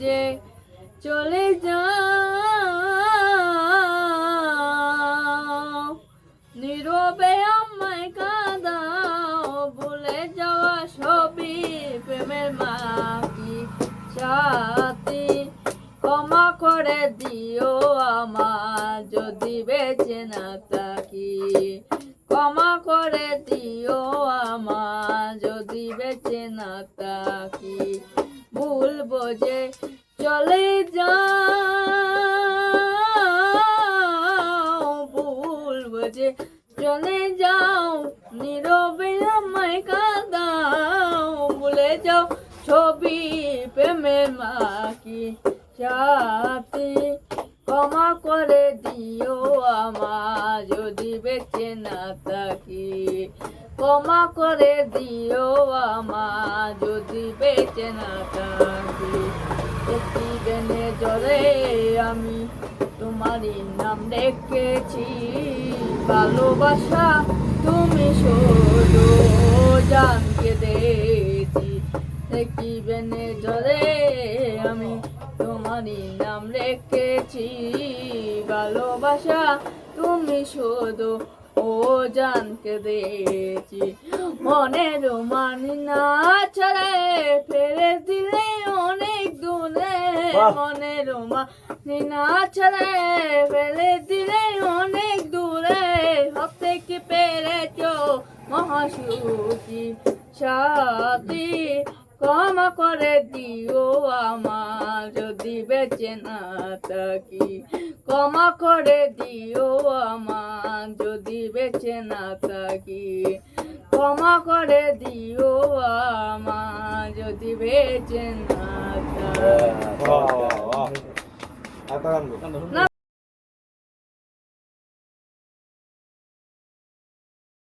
যে চলে নীরবে আমায় কাঁদাও, ভুলে যাওয়া সবই প্রেমের মাটি। সাথী, ক্ষমা করে দিও আমার যদি বেঁচে না থাকি। ক্ষমা করে দিও আমার যদি বেঁচে না থাকি। ভুলবো যে চলে যাও ভুল যে চলে যাও, নীরবে আমায় কাঁদাও। ভুলে যাও ছবি প্রেমে মাকি সাথী ক্ষমা করে দিও আমার যদি বেঁচে না থাকি। ক্ষমা করে দিও আমার যদি বেঁচে না থাকি। একটি বেনে জলে আমি তোমারই নাম রেখেছি। ভালোবাসা তুমি শুধু জানকে দিয়েছি। একটি বেনে জলে আমি তোমারই নাম রেখেছি। ভালোবাসা তুমি শুধু ও জানকে দিয়েছি। মনের মানি না ছাড়ায় ফেলে দিলে অনেক দূরে। মনের মানি না ছাড়ায় ফেলে দিলে অনেক দূরে। সব থেকে পেরেছ মহাসুখী সাথী ক্ষমা করে দিও আমার যদি বেঁচে না থাকি ক্ষমা করে দিও আমার যদি বেঁচে না থাকি। ক্ষমা করে দিও আমার যদি বেঁচে না থাকি।